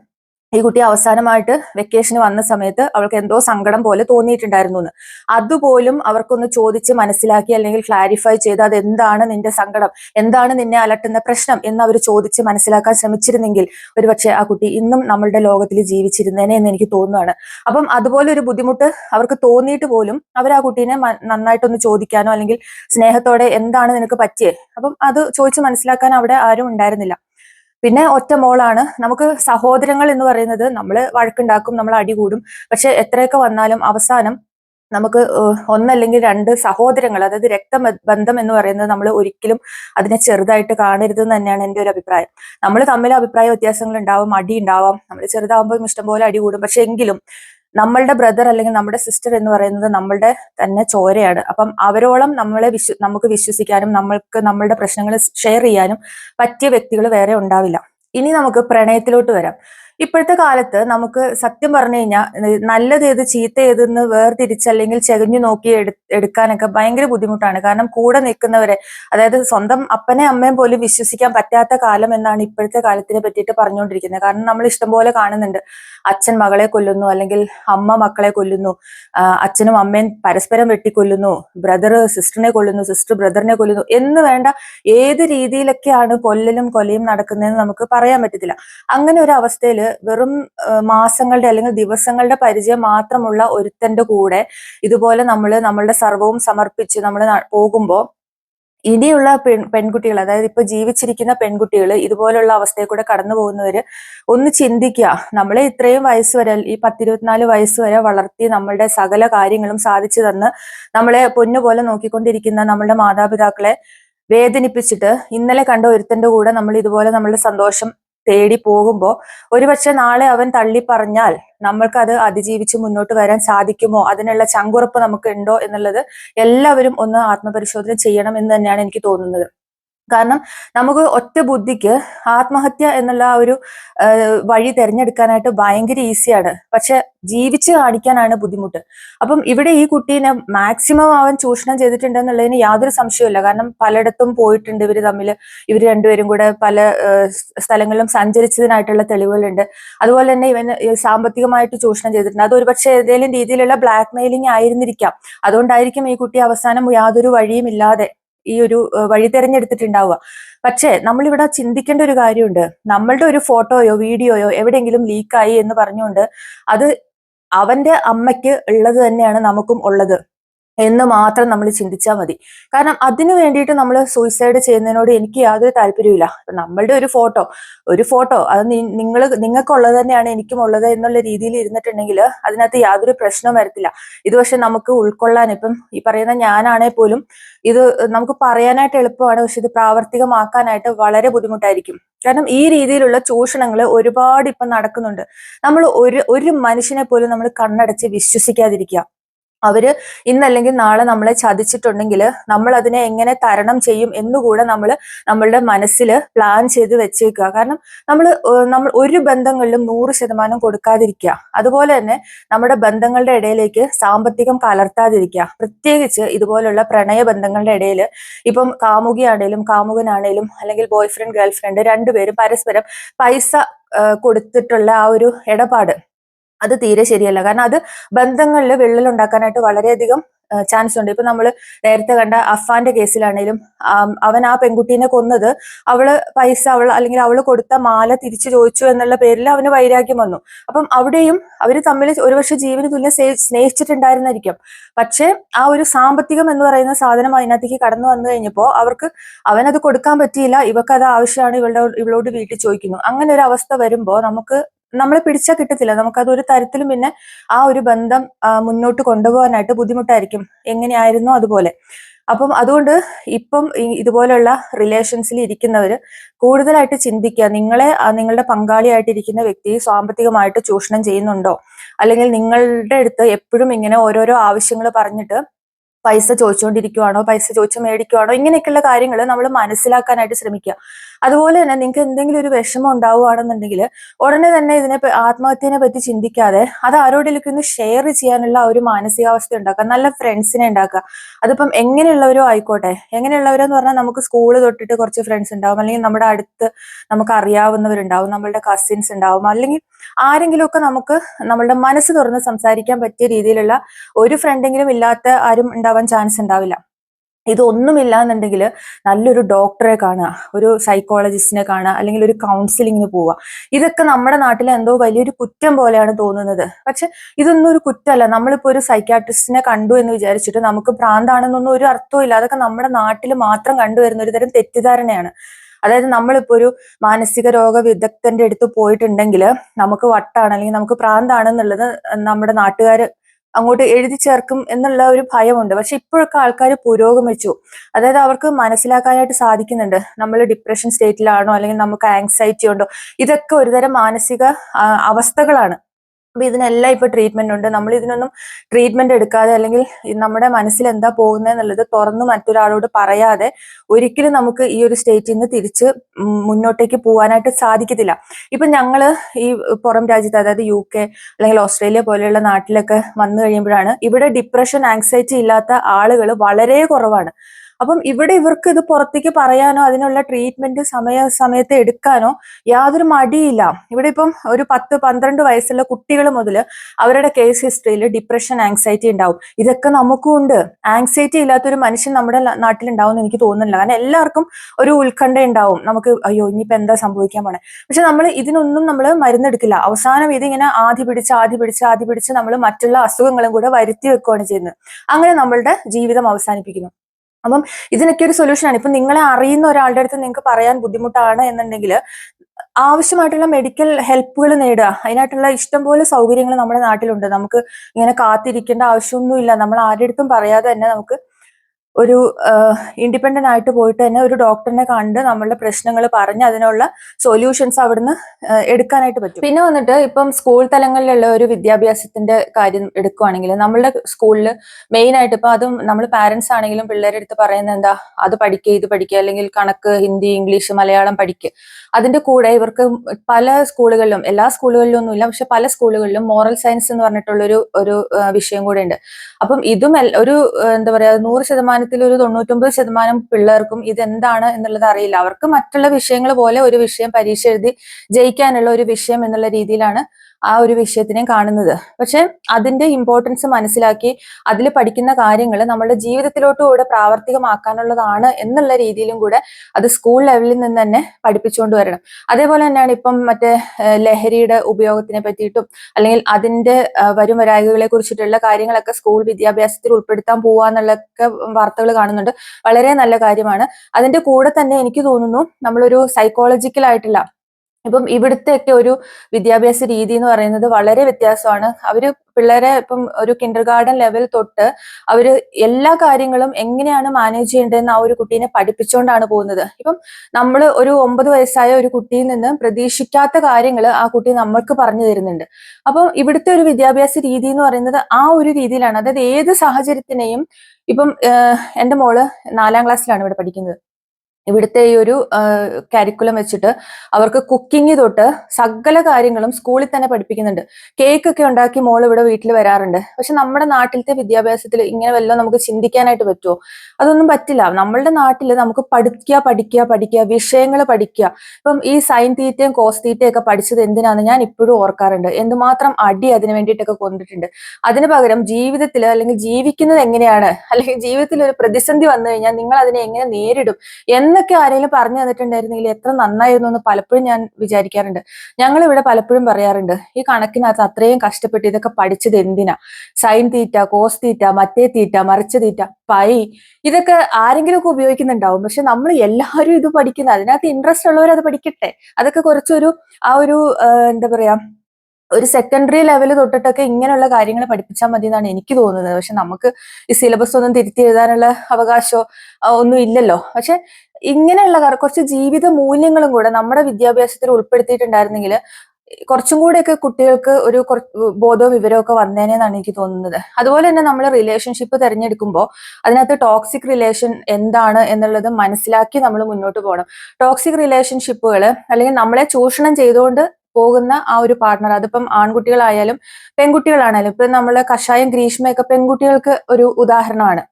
ഈ കുട്ടി അവസാനമായിട്ട് വെക്കേഷന് വന്ന സമയത്ത് അവൾക്ക് എന്തോ സങ്കടം പോലെ തോന്നിയിട്ടുണ്ടായിരുന്നു എന്ന് അതുപോലും അവർക്കൊന്ന് ചോദിച്ച് മനസ്സിലാക്കി അല്ലെങ്കിൽ ക്ലാരിഫൈ ചെയ്ത് അത് എന്താണ് നിന്റെ സങ്കടം? എന്താണ് നിന്നെ അലട്ടുന്ന പ്രശ്നം എന്ന് അവർ ചോദിച്ച് മനസ്സിലാക്കാൻ ശ്രമിച്ചിരുന്നെങ്കിൽ ഒരുപക്ഷെ ആ കുട്ടി ഇന്നും നമ്മളുടെ ലോകത്തിൽ ജീവിച്ചിരുന്നേനെ എന്ന് എനിക്ക് തോന്നുകയാണ് അപ്പം അതുപോലെ ഒരു ബുദ്ധിമുട്ട് അവർക്ക് തോന്നിയിട്ട് പോലും അവർ ആ കുട്ടീനെ നന്നായിട്ടൊന്ന് ചോദിക്കാനോ അല്ലെങ്കിൽ സ്നേഹത്തോടെ എന്താണ് നിനക്ക് പറ്റിയേ? അപ്പം അത് ചോദിച്ച് മനസ്സിലാക്കാൻ അവിടെ ആരും ഉണ്ടായിരുന്നില്ല. പിന്നെ ഒറ്റ മോളാണ്. നമുക്ക് സഹോദരങ്ങൾ എന്ന് പറയുന്നത് നമ്മൾ വഴക്കുണ്ടാക്കും നമ്മൾ അടി കൂടും. പക്ഷെ എത്രയൊക്കെ വന്നാലും അവസാനം നമുക്ക് ഒന്നല്ലെങ്കിൽ രണ്ട് സഹോദരങ്ങൾ അതായത് രക്തബന്ധം എന്ന് പറയുന്നത് നമ്മൾ ഒരിക്കലും അതിനെ ചെറുതായിട്ട് കാണരുത് എന്ന് തന്നെയാണ് എന്റെ ഒരു അഭിപ്രായം. നമ്മൾ തമ്മിൽ അഭിപ്രായ വ്യത്യാസങ്ങൾ ഉണ്ടാവും അടി ഉണ്ടാവാം. നമ്മൾ ചെറുതാവുമ്പോൾ ഇഷ്ടംപോലെ അടി കൂടും. പക്ഷെ എങ്കിലും നമ്മളുടെ ബ്രദർ അല്ലെങ്കിൽ നമ്മുടെ സിസ്റ്റർ എന്ന് പറയുന്നത് നമ്മളുടെ തന്നെ ചോരയാണ്. അപ്പം അവരോളം നമ്മളെ വിശ്വ നമുക്ക് വിശ്വസിക്കാനും നമ്മൾക്ക് നമ്മളുടെ പ്രശ്നങ്ങൾ ഷെയർ ചെയ്യാനും പറ്റിയ വ്യക്തികൾ വേറെ ഉണ്ടാവില്ല. ഇനി നമുക്ക് പ്രണയത്തിലോട്ട് വരാം. ഇപ്പോഴത്തെ കാലത്ത് നമുക്ക് സത്യം പറഞ്ഞു കഴിഞ്ഞാൽ നല്ലത് ഏത് ചീത്ത ഏതെന്ന് വേർതിരിച്ച് അല്ലെങ്കിൽ ചെകഞ്ഞു നോക്കി എടുക്കാനൊക്കെ ഭയങ്കര ബുദ്ധിമുട്ടാണ്. കാരണം കൂടെ നിൽക്കുന്നവരെ അതായത് സ്വന്തം അപ്പനെ അമ്മയും പോലും വിശ്വസിക്കാൻ പറ്റാത്ത കാലം എന്നാണ് ഇപ്പോഴത്തെ കാലത്തിനെ പറ്റിയിട്ട് പറഞ്ഞുകൊണ്ടിരിക്കുന്നത്. കാരണം നമ്മൾ ഇഷ്ടംപോലെ കാണുന്നുണ്ട്. അച്ഛൻ മകളെ കൊല്ലുന്നു അല്ലെങ്കിൽ അമ്മ മക്കളെ കൊല്ലുന്നു അച്ഛനും അമ്മയും പരസ്പരം വെട്ടിക്കൊല്ലുന്നു ബ്രദർ സിസ്റ്ററിനെ കൊല്ലുന്നു സിസ്റ്റർ ബ്രദറിനെ കൊല്ലുന്നു എന്ന് വേണ്ട ഏത് രീതിയിലൊക്കെയാണ് കൊല്ലലും കൊലയും നടക്കുന്നതെന്ന് നമുക്ക് പറയാൻ പറ്റത്തില്ല. അങ്ങനെ ഒരു അവസ്ഥയിൽ വെറും മാസങ്ങളുടെ അല്ലെങ്കിൽ ദിവസങ്ങളുടെ പരിചയം മാത്രമുള്ള ഒരുത്തന്റെ കൂടെ ഇതുപോലെ നമ്മൾ നമ്മളുടെ സർവവും സമർപ്പിച്ച് നമ്മൾ പോകുമ്പോൾ ഇനിയുള്ള പെൺ പെൺകുട്ടികൾ അതായത് ഇപ്പൊ ജീവിച്ചിരിക്കുന്ന പെൺകുട്ടികൾ ഇതുപോലുള്ള അവസ്ഥയിൽ കൂടെ കടന്നു പോകുന്നവര് ഒന്ന് ചിന്തിക്കുക നമ്മളെ ഇത്രയും വയസ്സ് വരെ ഈ പത്തിരുപത്തിനാല് വയസ്സ് വരെ വളർത്തി നമ്മളുടെ സകല കാര്യങ്ങളും സാധിച്ചു തന്ന് നമ്മളെ പൊന്നുപോലെ നോക്കിക്കൊണ്ടിരിക്കുന്ന നമ്മളുടെ മാതാപിതാക്കളെ വേദനിപ്പിച്ചിട്ട് ഇന്നലെ കണ്ട ഒരുത്തന്റെ കൂടെ നമ്മൾ ഇതുപോലെ നമ്മളുടെ സന്തോഷം തേടി പോകുമ്പോൾ ഒരുപക്ഷെ നാളെ അവൻ തള്ളി പറഞ്ഞാൽ നമ്മൾക്ക് അത് അതിജീവിച്ച് മുന്നോട്ട് വരാൻ സാധിക്കുമോ? അതിനുള്ള ചങ്കുറപ്പ് നമുക്ക് ഉണ്ടോ എന്നുള്ളത് എല്ലാവരും ഒന്ന് ആത്മപരിശോധന ചെയ്യണം എന്ന് തന്നെയാണ് എനിക്ക് തോന്നുന്നത്. കാരണം നമുക്ക് ഒറ്റ ബുദ്ധിക്ക് ആത്മഹത്യ എന്നുള്ള ആ ഒരു വഴി തിരഞ്ഞെടുക്കാനായിട്ട് ഭയങ്കര ഈസിയാണ്. പക്ഷെ ജീവിച്ച് കാണിക്കാനാണ് ബുദ്ധിമുട്ട്. അപ്പം ഇവിടെ ഈ കുട്ടീനെ മാക്സിമം അവൻ ചൂഷണം ചെയ്തിട്ടുണ്ടെന്നുള്ളതിന് യാതൊരു സംശയമില്ല കാരണം പലയിടത്തും പോയിട്ടുണ്ട് ഇവർ തമ്മിൽ. ഇവർ രണ്ടുപേരും കൂടെ പല സ്ഥലങ്ങളിലും സഞ്ചരിച്ചതിനായിട്ടുള്ള തെളിവുകളുണ്ട്. അതുപോലെ തന്നെ ഇവന് സാമ്പത്തികമായിട്ട് ചൂഷണം ചെയ്തിട്ടുണ്ട്. അത് ഒരുപക്ഷെ ഏതെങ്കിലും രീതിയിലുള്ള ബ്ലാക്ക് മെയിലിംഗ് ആയിരുന്നിരിക്കാം. അതുകൊണ്ടായിരിക്കും ഈ കുട്ടി അവസാനം യാതൊരു വഴിയും ഇല്ലാതെ ഈ ഒരു വഴി തിരഞ്ഞെടുത്തിട്ടുണ്ടാവുക. പക്ഷേ നമ്മളിവിടെ ചിന്തിക്കേണ്ട ഒരു കാര്യമുണ്ട്. നമ്മളുടെ ഒരു ഫോട്ടോയോ വീഡിയോയോ എവിടെയെങ്കിലും ലീക്കായി എന്ന് പറഞ്ഞുകൊണ്ട് അത് അവന്റെ അമ്മയ്ക്ക് ഉള്ളത് തന്നെയാണ് നമുക്കും ഉള്ളത്. എന്ന് മാത്രം നമ്മൾ ചിന്തിച്ചാൽ മതി. കാരണം അതിനു വേണ്ടിയിട്ട് നമ്മൾ സൂയിസൈഡ് ചെയ്യുന്നതിനോട് എനിക്ക് യാതൊരു താല്പര്യമില്ല നമ്മളുടെ ഒരു ഫോട്ടോ ഒരു ഫോട്ടോ അത് നിങ്ങൾ നിങ്ങൾക്കുള്ളത് തന്നെയാണ് എനിക്കും ഉള്ളത് എന്നുള്ള രീതിയിൽ ഇരുന്നിട്ടുണ്ടെങ്കിൽ അതിനകത്ത് യാതൊരു പ്രശ്നവും വരത്തില്ല. ഇത് പക്ഷെ നമുക്ക് ഉൾക്കൊള്ളാൻ ഇപ്പം ഈ പറയുന്ന ഞാനാണെ പോലും ഇത് നമുക്ക് പറയാനായിട്ട് എളുപ്പമാണ് പക്ഷെ ഇത് പ്രാവർത്തികമാക്കാനായിട്ട് വളരെ ബുദ്ധിമുട്ടായിരിക്കും. കാരണം ഈ രീതിയിലുള്ള ചൂഷണങ്ങൾ ഒരുപാട് ഇപ്പം നടക്കുന്നുണ്ട്. നമ്മൾ ഒരു ഒരു മനുഷ്യനെ പോലും നമ്മൾ കണ്ണടച്ച് വിശ്വസിക്കാതിരിക്കുക. അവർ ഇന്നല്ലെങ്കിൽ നാളെ നമ്മളെ ചതിച്ചിട്ടുണ്ടെങ്കിൽ നമ്മൾ അതിനെ എങ്ങനെ തരണം ചെയ്യും എന്നുകൂടെ നമ്മൾ നമ്മളുടെ മനസ്സിൽ പ്ലാൻ ചെയ്ത് വെച്ചേക്കുക. കാരണം നമ്മൾ നമ്മൾ ഒരു ബന്ധങ്ങളിലും നൂറ് ശതമാനം കൊടുക്കാതിരിക്കുക. അതുപോലെ തന്നെ നമ്മുടെ ബന്ധങ്ങളുടെ ഇടയിലേക്ക് സാമ്പത്തികം കലർത്താതിരിക്കുക. പ്രത്യേകിച്ച് ഇതുപോലുള്ള പ്രണയ ബന്ധങ്ങളുടെ ഇടയിൽ ഇപ്പം കാമുകിയാണേലും കാമുകനാണേലും അല്ലെങ്കിൽ ബോയ്ഫ്രണ്ട് ഗേൾ ഫ്രണ്ട് രണ്ടുപേരും പരസ്പരം പൈസ കൊടുത്തിട്ടുള്ള ആ ഒരു ഇടപാട്. അത് തീരെ ശരിയല്ല. കാരണം അത് ബന്ധങ്ങളിൽ വിള്ളൽ ഉണ്ടാക്കാനായിട്ട് വളരെയധികം ചാൻസ് ഉണ്ട്. ഇപ്പൊ നമ്മൾ നേരത്തെ കണ്ട അഫാന്റെ കേസിലാണെങ്കിലും അവൻ ആ പെൺകുട്ടീനെ കൊന്നത് അവൾ പൈസ അവൾ അല്ലെങ്കിൽ അവൾ കൊടുത്ത മാല തിരിച്ചു ചോദിച്ചു എന്നുള്ള പേരിൽ അവന് വൈരാഗ്യം വന്നു. അപ്പം അവിടെയും അവർ തമ്മിൽ ഒരുപക്ഷെ ജീവന് തുല്യം സ്നേഹിച്ചിട്ടുണ്ടായിരുന്നായിരിക്കും. പക്ഷെ ആ ഒരു സാമ്പത്തികം എന്ന് പറയുന്ന സാധനം അതിനകത്തേക്ക് കടന്നു വന്നു കഴിഞ്ഞപ്പോൾ അവർക്ക് അവനത് കൊടുക്കാൻ പറ്റിയില്ല. ഇവക്കത് ആവശ്യമാണ് ഇവളുടെ ഇവളോട് വീട്ടിൽ ചോദിക്കുന്നു. അങ്ങനെ ഒരു അവസ്ഥ വരുമ്പോൾ നമുക്ക് നമ്മളെ പിടിച്ചാൽ കിട്ടത്തില്ല. നമുക്കത് ഒരു തരത്തിലും പിന്നെ ആ ഒരു ബന്ധം മുന്നോട്ട് കൊണ്ടുപോകാനായിട്ട് ബുദ്ധിമുട്ടായിരിക്കും. എങ്ങനെയായിരുന്നോ അതുപോലെ. അപ്പം അതുകൊണ്ട് ഇപ്പം ഇതുപോലെയുള്ള റിലേഷൻസിൽ ഇരിക്കുന്നവർ കൂടുതലായിട്ട് ചിന്തിക്കുക നിങ്ങളെ നിങ്ങളുടെ പങ്കാളിയായിട്ടിരിക്കുന്ന വ്യക്തി സാമ്പത്തികമായിട്ട് ചൂഷണം ചെയ്യുന്നുണ്ടോ? അല്ലെങ്കിൽ നിങ്ങളുടെ അടുത്ത് എപ്പോഴും ഇങ്ങനെ ഓരോരോ ആവശ്യങ്ങൾ പറഞ്ഞിട്ട് പൈസ ചോദിച്ചുകൊണ്ടിരിക്കുവാണോ പൈസ ചോദിച്ചു മേടിക്കുവാണോ ഇങ്ങനെയൊക്കെയുള്ള കാര്യങ്ങൾ നമ്മൾ മനസ്സിലാക്കാനായിട്ട് ശ്രമിക്കുക. അതുപോലെ തന്നെ നിങ്ങൾക്ക് എന്തെങ്കിലും ഒരു വിഷമം ഉണ്ടാവുകയാണെന്നുണ്ടെങ്കിൽ ഉടനെ തന്നെ ഇതിനെ ആത്മഹത്യനെ പറ്റി ചിന്തിക്കാതെ അത് ആരോടെങ്കിലും ഒന്ന് ഷെയർ ചെയ്യാനുള്ള ഒരു മാനസികാവസ്ഥ ഉണ്ടാക്കുക. നല്ല ഫ്രണ്ട്സിനെ ഉണ്ടാക്കുക. അതിപ്പം എങ്ങനെയുള്ളവരോ ആയിക്കോട്ടെ. എങ്ങനെയുള്ളവരെന്ന് പറഞ്ഞാൽ നമുക്ക് സ്കൂൾ തൊട്ടിട്ട് കുറച്ച് ഫ്രണ്ട്സ് ഉണ്ടാവും. അല്ലെങ്കിൽ നമ്മുടെ അടുത്ത് നമുക്ക് അറിയാവുന്നവരുണ്ടാവും. നമ്മളുടെ കസിൻസ് ഉണ്ടാവും. അല്ലെങ്കിൽ ആരെങ്കിലുമൊക്കെ നമുക്ക് നമ്മളുടെ മനസ്സ് തുറന്ന് സംസാരിക്കാൻ പറ്റിയ രീതിയിലുള്ള ഒരു ഫ്രണ്ടെങ്കിലും ഇല്ലാത്ത ആരും ഉണ്ടാവാൻ ചാൻസ് ഉണ്ടാവില്ല. ഇതൊന്നുമില്ല എന്നുണ്ടെങ്കിൽ നല്ലൊരു ഡോക്ടറെ കാണുക ഒരു സൈക്കോളജിസ്റ്റിനെ കാണുക അല്ലെങ്കിൽ ഒരു കൗൺസിലിങ്ങിന് പോവുക. ഇതൊക്കെ നമ്മുടെ നാട്ടിൽ എന്തോ വലിയൊരു കുറ്റം പോലെയാണ് തോന്നുന്നത്. പക്ഷെ ഇതൊന്നും ഒരു കുറ്റമല്ല. നമ്മളിപ്പോ ഒരു സൈക്കാട്രിസ്റ്റിനെ കണ്ടു എന്ന് വിചാരിച്ചിട്ട് നമുക്ക് ഭ്രാന്താണെന്നൊന്നും ഒരു അർത്ഥവും ഇല്ല. അതൊക്കെ നമ്മുടെ നാട്ടിൽ മാത്രം കണ്ടുവരുന്ന ഒരു തരം തെറ്റിദ്ധാരണയാണ്. അതായത് നമ്മളിപ്പോ ഒരു മാനസിക രോഗ വിദഗ്ധന്റെ അടുത്ത് പോയിട്ടുണ്ടെങ്കിൽ നമുക്ക് വട്ടാണ് അല്ലെങ്കിൽ നമുക്ക് പ്രാന്താണെന്നുള്ളത് നമ്മുടെ നാട്ടുകാർ അങ്ങോട്ട് എഴുതി ചേർക്കും എന്നുള്ള ഒരു ഭയമുണ്ട്. പക്ഷെ ഇപ്പോഴൊക്കെ ആൾക്കാർ പുരോഗമിച്ചു. അതായത് അവർക്ക് മനസ്സിലാക്കാനായിട്ട് സാധിക്കുന്നുണ്ട്. നമ്മൾ ഡിപ്രഷൻ സ്റ്റേറ്റിലാണോ അല്ലെങ്കിൽ നമുക്ക് ആങ്സൈറ്റി ഉണ്ടോ ഇതൊക്കെ ഒരുതരം മാനസിക അവസ്ഥകളാണ്. അപ്പൊ ഇതിനെല്ലാം ഇപ്പൊ ട്രീറ്റ്മെന്റ് ഉണ്ട്. നമ്മൾ ഇതിനൊന്നും ട്രീറ്റ്മെന്റ് എടുക്കാതെ അല്ലെങ്കിൽ നമ്മുടെ മനസ്സിൽ എന്താ പോകുന്നത് എന്നുള്ളത് തുറന്ന് മറ്റൊരാളോട് പറയാതെ ഒരിക്കലും നമുക്ക് ഈ ഒരു സ്റ്റേറ്റിൽ നിന്ന് തിരിച്ച് മുന്നോട്ടേക്ക് പോകാനായിട്ട് സാധിക്കത്തില്ല. ഇപ്പൊ ഞങ്ങൾ ഈ പുറം രാജ്യത്ത് അതായത് യു കെ അല്ലെങ്കിൽ ഓസ്ട്രേലിയ പോലെയുള്ള നാട്ടിലൊക്കെ വന്നു കഴിയുമ്പോഴാണ് ഇവിടെ ഡിപ്രഷൻ ആങ്സൈറ്റി ഇല്ലാത്ത ആളുകൾ വളരെ കുറവാണ്. അപ്പം ഇവിടെ ഇവർക്ക് ഇത് പുറത്തേക്ക് പറയാനോ അതിനുള്ള ട്രീറ്റ്മെന്റ് സമയ സമയത്ത് എടുക്കാനോ യാതൊരു മടിയില്ല. ഇവിടെ ഇപ്പം ഒരു പത്ത് പന്ത്രണ്ട് വയസ്സുള്ള കുട്ടികൾ മുതൽ അവരുടെ കേസ് ഹിസ്റ്ററിയിൽ ഡിപ്രഷൻ ആങ്സൈറ്റി ഉണ്ടാവും. ഇതൊക്കെ നമുക്കും ഉണ്ട്. ആങ്സൈറ്റി ഇല്ലാത്തൊരു മനുഷ്യൻ നമ്മുടെ നാട്ടിലുണ്ടാവും എന്ന് എനിക്ക് തോന്നുന്നില്ല. കാരണം എല്ലാവർക്കും ഒരു ഉത്കണ്ഠ ഉണ്ടാവും. നമുക്ക് അയ്യോ ഇനിയിപ്പോ എന്താ സംഭവിക്കാൻ പോണേ? പക്ഷെ നമ്മൾ ഇതിനൊന്നും നമ്മൾ മരുന്നെടുക്കില്ല. അവസാനം ഇതിങ്ങനെ ആദ്യ പിടിച്ച് ആദ്യ പിടിച്ച് ആദ്യ പിടിച്ച് നമ്മൾ മറ്റുള്ള അസുഖങ്ങളും കൂടെ വരുത്തി വെക്കുകയാണ് ചെയ്യുന്നത്. അങ്ങനെ നമ്മളുടെ ജീവിതം അവസാനിപ്പിക്കുന്നു. അപ്പം ഇതിനൊക്കെ ഒരു സൊല്യൂഷൻ ആണ്. ഇപ്പൊ നിങ്ങളെ അറിയുന്ന ഒരാളുടെ അടുത്ത് നിങ്ങൾക്ക് പറയാൻ ബുദ്ധിമുട്ടാണ് എന്നുണ്ടെങ്കിൽ ആവശ്യമായിട്ടുള്ള മെഡിക്കൽ ഹെൽപ്പുകൾ നേടുക. അതിനായിട്ടുള്ള ഇഷ്ടംപോലെ സൗകര്യങ്ങൾ നമ്മുടെ നാട്ടിലുണ്ട്. നമുക്ക് ഇങ്ങനെ കാത്തിരിക്കേണ്ട ആവശ്യമൊന്നുമില്ല. നമ്മൾ ആരുടെ അടുത്തും പറയാതെ തന്നെ നമുക്ക് ഒരു ഇൻഡിപെൻഡന്റ് ആയിട്ട് പോയിട്ട് തന്നെ ഒരു ഡോക്ടറിനെ കണ്ട് നമ്മളുടെ പ്രശ്നങ്ങൾ പറഞ്ഞ് അതിനുള്ള സൊല്യൂഷൻസ് അവിടുന്ന് എടുക്കാനായിട്ട് പറ്റും. പിന്നെ വന്നിട്ട് ഇപ്പം സ്കൂൾ തലങ്ങളിലുള്ള ഒരു വിദ്യാഭ്യാസത്തിന്റെ കാര്യം എടുക്കുവാണെങ്കിൽ നമ്മളുടെ സ്കൂളിൽ മെയിൻ ആയിട്ട് ഇപ്പം അതും നമ്മൾ പാരന്റ്സ് ആണെങ്കിലും പിള്ളേരെ അടുത്ത് പറയുന്നത് എന്താ അത് പഠിക്കുക ഇത് പഠിക്കുക അല്ലെങ്കിൽ കണക്ക് ഹിന്ദി ഇംഗ്ലീഷ് മലയാളം പഠിക്കുക അതിന്റെ കൂടെ ഇവർക്ക് പല സ്കൂളുകളിലും എല്ലാ സ്കൂളുകളിലും ഒന്നുമില്ല പക്ഷെ പല സ്കൂളുകളിലും മോറൽ സയൻസ് എന്ന് പറഞ്ഞിട്ടുള്ളൊരു ഒരു വിഷയം കൂടെ ഉണ്ട്. അപ്പം ഇതും ഒരു എന്താ പറയാ നൂറ് ശതമാനത്തിൽ ഒരു തൊണ്ണൂറ്റൊമ്പത് ശതമാനം പിള്ളേർക്കും ഇതെന്താണ് എന്നുള്ളത് അറിയില്ല. അവർക്ക് മറ്റുള്ള വിഷയങ്ങൾ പോലെ ഒരു വിഷയം പരീക്ഷ എഴുതി ജയിക്കാനുള്ള ഒരു വിഷയം എന്നുള്ള രീതിയിലാണ് ആ ഒരു വിഷയത്തിനെ കാണുന്നത്. പക്ഷെ അതിന്റെ ഇമ്പോർട്ടൻസ് മനസ്സിലാക്കി അതിൽ പഠിക്കുന്ന കാര്യങ്ങൾ നമ്മുടെ ജീവിതത്തിലോട്ട് കൂടെ പ്രാവർത്തികമാക്കാനുള്ളതാണ് എന്നുള്ള രീതിയിലും കൂടെ അത് സ്കൂൾ ലെവലിൽ നിന്ന് തന്നെ പഠിപ്പിച്ചുകൊണ്ട് വരണം. അതേപോലെ തന്നെയാണ് ഇപ്പം മറ്റേ ലഹരിയുടെ ഉപയോഗത്തിനെ പറ്റിയിട്ടും അല്ലെങ്കിൽ അതിന്റെ വരും വരായികളെ കുറിച്ചിട്ടുള്ള കാര്യങ്ങളൊക്കെ സ്കൂൾ വിദ്യാഭ്യാസത്തിൽ ഉൾപ്പെടുത്താൻ പോവാന്നുള്ളൊക്കെ വാർത്തകൾ കാണുന്നുണ്ട്. വളരെ നല്ല കാര്യമാണ്. അതിന്റെ കൂടെ തന്നെ എനിക്ക് തോന്നുന്നു നമ്മളൊരു സൈക്കോളജിക്കൽ ആയിട്ടുള്ള ഇപ്പം ഇവിടുത്തെ ഒരു വിദ്യാഭ്യാസ രീതി എന്ന് പറയുന്നത് വളരെ വ്യത്യാസമാണ്. അവർ പിള്ളേരെ ഇപ്പം ഒരു കിൻഡർ ഗാർഡൻ ലെവൽ തൊട്ട് അവർ എല്ലാ കാര്യങ്ങളും എങ്ങനെയാണ് മാനേജ് ചെയ്യേണ്ടതെന്ന് ആ ഒരു കുട്ടീനെ പഠിപ്പിച്ചുകൊണ്ടാണ് പോകുന്നത്. ഇപ്പം നമ്മൾ ഒരു ഒമ്പത് വയസ്സായ ഒരു കുട്ടിയിൽ നിന്ന് പ്രതീക്ഷിക്കാത്ത കാര്യങ്ങൾ ആ കുട്ടി നമ്മൾക്ക് പറഞ്ഞു തരുന്നുണ്ട്. അപ്പം ഇവിടുത്തെ ഒരു വിദ്യാഭ്യാസ രീതി എന്ന് പറയുന്നത് ആ ഒരു രീതിയിലാണ്. അതായത് ഏത് സാഹചര്യത്തിനെയും ഇപ്പം എന്റെ മോൾ നാലാം ക്ലാസ്സിലാണ് ഇവിടെ പഠിക്കുന്നത്. ഇവിടുത്തെ ഈ ഒരു കരിക്കുലം വെച്ചിട്ട് അവർക്ക് കുക്കിംഗ് തൊട്ട് സകല കാര്യങ്ങളും സ്കൂളിൽ തന്നെ പഠിപ്പിക്കുന്നുണ്ട്. കേക്ക് ഒക്കെ ഉണ്ടാക്കി മോൾ ഇവിടെ വീട്ടിൽ വരാറുണ്ട്. പക്ഷെ നമ്മുടെ നാട്ടിലത്തെ വിദ്യാഭ്യാസത്തിൽ ഇങ്ങനെ വല്ലതും നമുക്ക് ചിന്തിക്കാനായിട്ട് പറ്റുമോ? അതൊന്നും പറ്റില്ല. നമ്മളുടെ നാട്ടിൽ നമുക്ക് പഠിക്കുക പഠിക്കുക പഠിക്കുക വിഷയങ്ങൾ പഠിക്കുക. ഇപ്പം ഈ സൈൻ തീറ്റയും കോസ് തീറ്റയും ഒക്കെ പഠിച്ചത് എന്തിനാന്ന് ഞാൻ ഇപ്പോഴും ഓർക്കാറുണ്ട്. എന്തുമാത്രം അടി അതിന് വേണ്ടിയിട്ടൊക്കെ കൊണ്ടിട്ടുണ്ട്. അതിന് പകരം ജീവിതത്തിൽ അല്ലെങ്കിൽ ജീവിക്കുന്നത് എങ്ങനെയാണ്? അല്ലെങ്കിൽ ജീവിതത്തിൽ ഒരു പ്രതിസന്ധി വന്നു കഴിഞ്ഞാൽ നിങ്ങൾ അതിനെ എങ്ങനെ നേരിടും? എന്നൊക്കെ ആരെങ്കിലും പറഞ്ഞു തന്നിട്ടുണ്ടായിരുന്നെങ്കിൽ എത്ര നന്നായിരുന്നു എന്ന് പലപ്പോഴും ഞാൻ വിചാരിക്കാറുണ്ട്. ഞങ്ങൾ ഇവിടെ പലപ്പോഴും പറയാറുണ്ട് ഈ കണക്കിനകത്ത് അത്രയും കഷ്ടപ്പെട്ട് ഇതൊക്കെ പഠിച്ചത് എന്തിനാ? സൈൻ തീറ്റ കോസ് തീറ്റ മറ്റേ തീറ്റ മറിച്ച തീറ്റ പൈ ഇതൊക്കെ ആരെങ്കിലും ഒക്കെ ഉപയോഗിക്കുന്നുണ്ടാവും. പക്ഷെ നമ്മൾ എല്ലാവരും ഇത് പഠിക്കുന്ന അതിനകത്ത് ഇൻട്രസ്റ്റ് ഉള്ളവർ അത് പഠിക്കട്ടെ. അതൊക്കെ കുറച്ചൊരു ആ ഒരു എന്താ പറയാ ഒരു സെക്കൻഡറി ലെവൽ തൊട്ടിട്ടൊക്കെ ഇങ്ങനെയുള്ള കാര്യങ്ങൾ പഠിപ്പിച്ചാൽ മതി എന്നാണ് എനിക്ക് തോന്നുന്നത്. പക്ഷെ നമുക്ക് ഈ സിലബസ് ഒന്നും തിരുത്തി എഴുതാനുള്ള അവകാശമോ ഒന്നും ഇല്ലല്ലോ. പക്ഷെ ഇങ്ങനെയുള്ള കുറച്ച് ജീവിത മൂല്യങ്ങളും കൂടെ നമ്മുടെ വിദ്യാഭ്യാസത്തിൽ ഉൾപ്പെടുത്തിയിട്ടുണ്ടായിരുന്നെങ്കിൽ കുറച്ചും കൂടെയൊക്കെ കുട്ടികൾക്ക് ഒരു ബോധവും വിവരവും ഒക്കെ വന്നേനെന്നാണ് എനിക്ക് തോന്നുന്നത്. അതുപോലെ തന്നെ നമ്മൾ റിലേഷൻഷിപ്പ് തിരഞ്ഞെടുക്കുമ്പോൾ അതിനകത്ത് ടോക്സിക് റിലേഷൻ എന്താണ് എന്നുള്ളത് മനസ്സിലാക്കി നമ്മൾ മുന്നോട്ട് പോകണം. ടോക്സിക് റിലേഷൻഷിപ്പുകൾ അല്ലെങ്കിൽ നമ്മളെ ചൂഷണം ചെയ്തുകൊണ്ട് പോകുന്ന ആ ഒരു പാർട്ണർ അതിപ്പം ആൺകുട്ടികളായാലും പെൺകുട്ടികളാണാലും ഇപ്പൊ നമ്മൾ കഷായം ഗ്രീഷ്മയൊക്കെ പെൺകുട്ടികൾക്ക് ഒരു ഉദാഹരണമാണ്.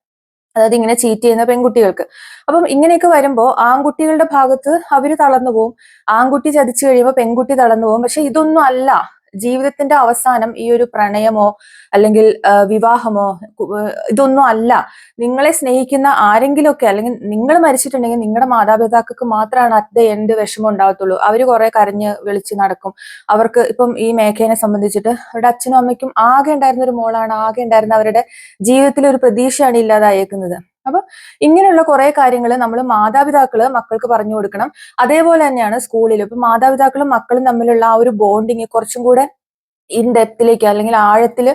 അതായത് ഇങ്ങനെ ചീറ്റ് ചെയ്യുന്ന പെൺകുട്ടികൾക്ക്. അപ്പം ഇങ്ങനെയൊക്കെ വരുമ്പോൾ ആൺകുട്ടികളുടെ ഭാഗത്ത് അവർ തളർന്നു പോകും ആൺകുട്ടി ചതിച്ചു കഴിയുമ്പോൾ പെൺകുട്ടി തളർന്നു പോകും പക്ഷെ ഇതൊന്നും അല്ല. ജീവിതത്തിന്റെ അവസാനം ഈ ഒരു പ്രണയമോ അല്ലെങ്കിൽ വിവാഹമോ ഇതൊന്നും അല്ല. നിങ്ങളെ സ്നേഹിക്കുന്ന ആരെങ്കിലുമൊക്കെ അല്ലെങ്കിൽ നിങ്ങൾ മരിച്ചിട്ടുണ്ടെങ്കിൽ നിങ്ങളുടെ മാതാപിതാക്കൾക്ക് മാത്രമാണ് അറ്റ് ദ എൻഡ് വിഷമം ഉണ്ടാകത്തുള്ളൂ. അവർ കുറെ കരഞ്ഞ് വിളിച്ച് നടക്കും. അവർക്ക് ഇപ്പം ഈ മേഘേനെ സംബന്ധിച്ചിട്ട് അവരുടെ അച്ഛനും അമ്മയ്ക്കും ആകെ ഉണ്ടായിരുന്ന ഒരു മോളാണ്. ആകെ ഉണ്ടായിരുന്ന അവരുടെ ജീവിതത്തിൽ ഒരു പ്രതീക്ഷയാണ് ഇല്ലാതായേക്കുന്നത്. അപ്പൊ ഇങ്ങനെയുള്ള കുറെ കാര്യങ്ങൾ നമ്മൾ മാതാപിതാക്കൾ മക്കൾക്ക് പറഞ്ഞു കൊടുക്കണം. അതേപോലെ തന്നെയാണ് സ്കൂളിൽ ഇപ്പൊ മാതാപിതാക്കളും മക്കളും തമ്മിലുള്ള ആ ഒരു ബോണ്ടിങ് കുറച്ചും കൂടെ ഇൻ ഡെപ്തിലേക്ക് അല്ലെങ്കിൽ ആഴത്തിൽ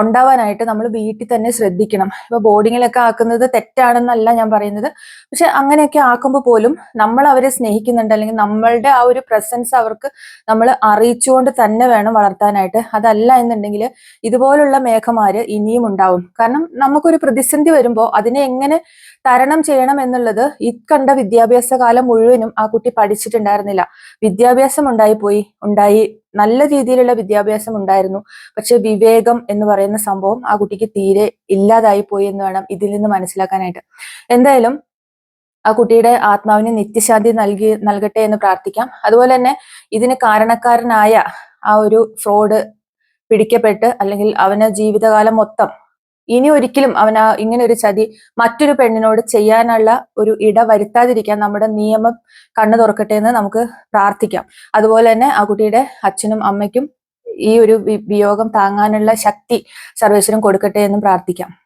ഉണ്ടാവാനായിട്ട് നമ്മൾ വീട്ടിൽ തന്നെ ശ്രദ്ധിക്കണം. ഇപ്പൊ ബോർഡിങ്ങിലൊക്കെ ആക്കുന്നത് തെറ്റാണെന്നല്ല ഞാൻ പറയുന്നത്. പക്ഷെ അങ്ങനെയൊക്കെ ആക്കുമ്പോൾ പോലും നമ്മൾ അവരെ സ്നേഹിക്കുന്നുണ്ട് അല്ലെങ്കിൽ നമ്മളുടെ ആ ഒരു പ്രസൻസ് അവർക്ക് നമ്മൾ അറിയിച്ചുകൊണ്ട് തന്നെ വേണം വളർത്താനായിട്ട്. അതല്ല എന്നുണ്ടെങ്കിൽ ഇതുപോലുള്ള മേഘമാര് ഇനിയും ഉണ്ടാവും. കാരണം നമുക്കൊരു പ്രതിസന്ധി വരുമ്പോൾ അതിനെ എങ്ങനെ തരണം ചെയ്യണം എന്നുള്ളത് ഇക്കണ്ട കണ്ട വിദ്യാഭ്യാസ കാലം മുഴുവനും ആ കുട്ടി പഠിച്ചിട്ടുണ്ടായിരുന്നില്ല. വിദ്യാഭ്യാസം ഉണ്ടായി പോയി ഉണ്ടായി നല്ല രീതിയിലുള്ള വിദ്യാഭ്യാസം ഉണ്ടായിരുന്നു. പക്ഷെ വിവേകം എന്ന് പറയുന്ന സംഭവം ആ കുട്ടിക്ക് തീരെ ഇല്ലാതായി പോയി എന്ന് വേണം ഇതിൽ നിന്ന് മനസ്സിലാക്കാനായിട്ട്. എന്തായാലും ആ കുട്ടിയുടെ ആത്മാവിന് നിത്യശാന്തി നൽകി നൽകട്ടെ എന്ന് പ്രാർത്ഥിക്കാം. അതുപോലെ തന്നെ ഇതിന് കാരണക്കാരനായ ആ ഒരു ഫ്രോഡ് പിടിക്കപ്പെട്ട് അല്ലെങ്കിൽ അവന് ജീവിതകാലം മൊത്തം ഇനി ഒരിക്കലും അവൻ ആ ഇങ്ങനെ ഒരു ചതി മറ്റൊരു പെണ്ണിനോട് ചെയ്യാനുള്ള ഒരു ഇട വരുത്താതിരിക്കാൻ നമ്മുടെ നിയമം കണ്ണു തുറക്കട്ടെ എന്ന് നമുക്ക് പ്രാർത്ഥിക്കാം. അതുപോലെ തന്നെ ആ കുട്ടിയുടെ അച്ഛനും അമ്മയ്ക്കും ഈ ഒരു വിയോഗം താങ്ങാനുള്ള ശക്തി സർവേശ്വരൻ കൊടുക്കട്ടെ എന്നും പ്രാർത്ഥിക്കാം.